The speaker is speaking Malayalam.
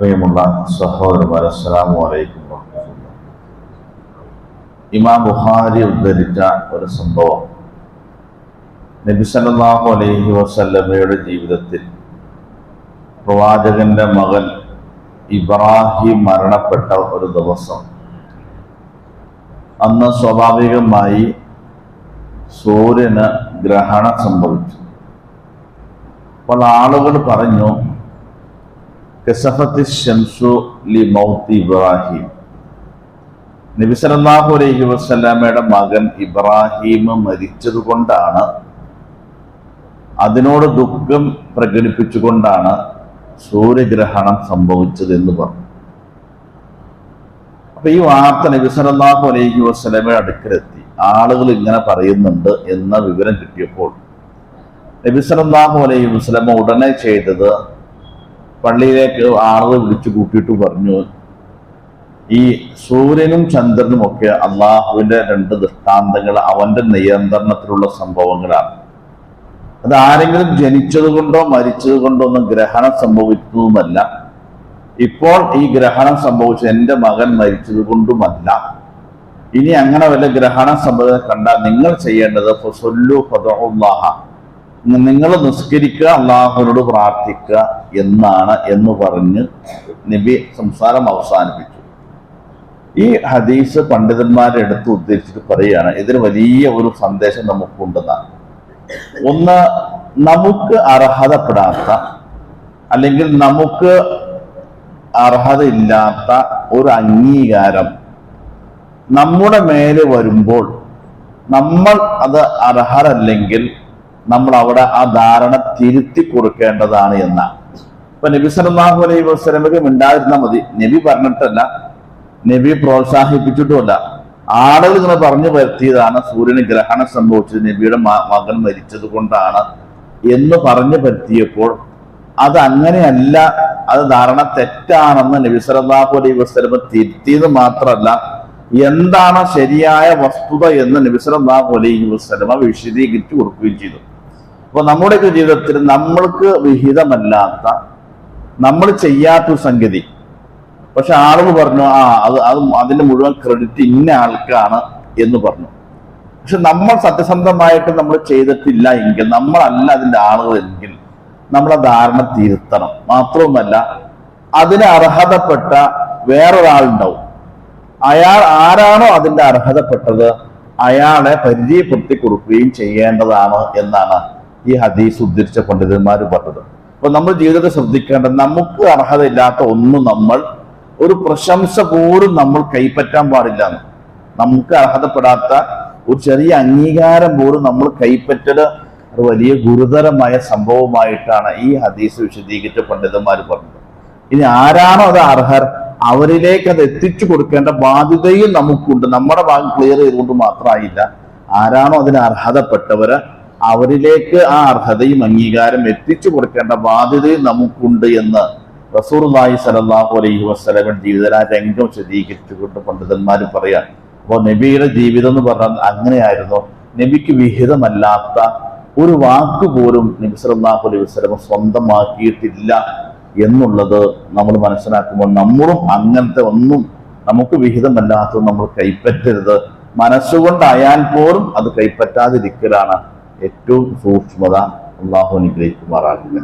പ്രിയമുള്ള സഹോദരന്മാർ അസ്സലാമു അലൈക്കും. ഇമാം ബുഖാരി ഉദ്ധരിച്ച ഒരു സംഭവം. നബി സല്ലല്ലാഹു അലൈഹി വസല്ലമയുടെ ജീവിതത്തിൽ പ്രവാചകന്റെ മകൻ ഇബ്രാഹിം മരണപ്പെട്ട ഒരു ദിവസം. അന്ന് സ്വാഭാവികമായി സൂര്യന് ഗ്രഹണം സംഭവിച്ചു. അപ്പോൾ ആളുകൾ പറഞ്ഞു ഇബ്രാഹിം. അലൈഹി വസല്ലമയുടെ മകൻ ഇബ്രാഹിം മരിച്ചത് കൊണ്ടാണ് അതിനോട് ദുഃഖം പ്രകടിപ്പിച്ചുകൊണ്ടാണ് സൂര്യഗ്രഹണം സംഭവിച്ചത് എന്ന് പറഞ്ഞു. അപ്പൊ ഈ വാർത്ത നബിസലാഹു അലൈഹി വസ്ലമയുടെ അടുക്കലെത്തി. ആളുകൾ ഇങ്ങനെ പറയുന്നുണ്ട് എന്ന വിവരം കിട്ടിയപ്പോൾ നബിസലാഹു അലൈഹി വസ്ലമ ഉടനെ ചെയ്തത് പള്ളിയിലേക്ക് ആളുകൾ വിളിച്ചു കൂട്ടിയിട്ട് പറഞ്ഞു. ഈ സൂര്യനും ചന്ദ്രനും ഒക്കെ അള്ളാഹുവിന്റെ രണ്ട് ദൃഷ്ടാന്തങ്ങൾ അവന്റെ നിയന്ത്രണത്തിലുള്ള സംഭവങ്ങളാണ്. അത് ആരെങ്കിലും ജനിച്ചത് കൊണ്ടോ മരിച്ചത് കൊണ്ടോ ഒന്നും ഗ്രഹണം സംഭവിച്ചതുമല്ല ഇപ്പോൾ ഈ ഗ്രഹണം സംഭവിച്ച എന്റെ മകൻ മരിച്ചത് കൊണ്ടുമല്ല. ഇനി അങ്ങനെ വല്ല ഗ്രഹണം സംഭവം കണ്ടാൽ നിങ്ങൾ ചെയ്യേണ്ടത് നിങ്ങൾ നിസ്കരിക്കുക അള്ളാഹുവിനോട് പ്രാർത്ഥിക്കുക എന്നാണ് എന്ന് പറഞ്ഞ് നബി സംസാരം അവസാനിപ്പിച്ചു. ഈ ഹദീസ് പണ്ഡിതന്മാരെ എടുത്ത് ഉദ്ദേശിച്ചിട്ട് പറയുകയാണ് ഇതിന് വലിയ ഒരു സന്ദേശം നമുക്കുണ്ടെന്നാണ് ഒന്ന് നമുക്ക് അർഹതപ്പെടാത്ത അല്ലെങ്കിൽ നമുക്ക് അർഹതയില്ലാത്ത ഒരു അംഗീകാരം നമ്മുടെ മേലെ വരുമ്പോൾ നമ്മൾ അത് അർഹരല്ലെങ്കിൽ നമ്മൾ അവിടെ ആ ധാരണ തിരുത്തി കൊടുക്കേണ്ടതാണ് എന്നാണ്. ഇപ്പൊ നബി സലാഹു അലൈഹി വസല്ലമക്ക് മിണ്ടാതിരുന്നാൽ മതി. നബി പറഞ്ഞിട്ടല്ല. നബി പ്രോത്സാഹിപ്പിച്ചിട്ടുമല്ല. ആളുകൾ ഇങ്ങനെ പറഞ്ഞു വരുത്തിയതാണ് സൂര്യന് ഗ്രഹണം സംഭവിച്ചത് നബിയുടെ മകൻ മരിച്ചത് കൊണ്ടാണ് എന്ന് പറഞ്ഞു പറ്റിയപ്പോൾ അത് അങ്ങനെയല്ല അത് ധാരണ തെറ്റാണെന്ന് നബി സലാഹു അലൈഹി വസ്ലമ തിരുത്തിയത് മാത്രമല്ല എന്താണ് ശരിയായ വസ്തുത എന്ന് നബി സല്ലല്ലാഹു അലൈഹി വസ്ലമ വിശദീകരിച്ചു കൊടുക്കുകയും ചെയ്തു. അപ്പൊ നമ്മുടെയൊക്കെ ജീവിതത്തിൽ നമ്മൾക്ക് വിഹിതമല്ലാത്ത നമ്മൾ ചെയ്യാത്ത സംഗതി. പക്ഷെ ആളുകൾ പറഞ്ഞു ആ അത് അത് അതിന്റെ മുഴുവൻ ക്രെഡിറ്റ് ഇന്ന ആൾക്കാണ് എന്ന് പറഞ്ഞു. പക്ഷെ നമ്മൾ സത്യസന്ധമായിട്ട് നമ്മൾ ചെയ്തിട്ടില്ല എങ്കിൽ നമ്മളല്ല അതിന്റെ ആളുകൾ എങ്കിൽ നമ്മളെ ധാരണ തിരുത്തണം. മാത്രവുമല്ല അതിന് അർഹതപ്പെട്ട വേറൊരാളുണ്ടാവും. അയാൾ ആരാണോ അതിന്റെ അർഹതപ്പെട്ടത് അയാളെ പരിചയപ്പെടുത്തി കൊടുക്കുകയും ചെയ്യേണ്ടതാണ് എന്നാണ് ഈ ഹദീസ് ഉദ്ധരിച്ച പണ്ഡിതന്മാർ പറഞ്ഞത്. അപ്പൊ നമ്മൾ ജീവിതത്തെ ശ്രദ്ധിക്കേണ്ട നമുക്ക് അർഹതയില്ലാത്ത ഒന്നും നമ്മൾ ഒരു പ്രശംസ പോലും നമ്മൾ കൈപ്പറ്റാൻ പാടില്ല. നമുക്ക് അർഹതപ്പെടാത്ത ഒരു ചെറിയ അംഗീകാരം പോലും നമ്മൾ കൈപ്പറ്റത് ഒരു വലിയ ഗുരുതരമായ സംഭവമായിട്ടാണ് ഈ ഹദീസ് വിശദീകരിച്ച പണ്ഡിതന്മാർ പറഞ്ഞത്. ഇനി ആരാണോ അത് അർഹർ അവരിലേക്ക് അത് എത്തിച്ചു കൊടുക്കേണ്ട ബാധ്യതയും നമുക്കുണ്ട്. നമ്മുടെ ഭാഗം ക്ലിയർ ചെയ്തുകൊണ്ട് മാത്രമായില്ല. ആരാണോ അതിന് അർഹതപ്പെട്ടവര് അവരിലേക്ക് ആ അർഹതയും അംഗീകാരം എത്തിച്ചു കൊടുക്കേണ്ട ബാധ്യതയും നമുക്കുണ്ട് എന്ന് റസൂർലായി സലല്ലാഹു അലൈഹി വസ്ലമൻ ജീവിതം ആ രംഗം വിശദീകരിച്ചുകൊണ്ട് പണ്ഡിതന്മാർ പറയാം അപ്പോൾ നബിയുടെ ജീവിതം എന്ന് പറഞ്ഞാൽ അങ്ങനെയായിരുന്നു. നബിക്ക് വിഹിതമല്ലാത്ത ഒരു വാക്ക് പോലും നബി സലല്ലാഹു അലൈഹി വസല്ലം സ്വന്തമാക്കിയിട്ടില്ല എന്നുള്ളത് നമ്മൾ മനസ്സിലാക്കുമ്പോൾ നമ്മളും അങ്ങനത്തെ ഒന്നും നമുക്ക് വിഹിതമല്ലാത്തത് നമ്മൾ കൈപ്പറ്റരുത്. മനസ്സുകൊണ്ടായാൽ പോലും അത് കൈപ്പറ്റാതിരിക്കലാണ്. ഏറ്റവും സൂക്ഷ്മത അള്ളാഹു അനുഗ്രഹിക്കുമാറാകില്ല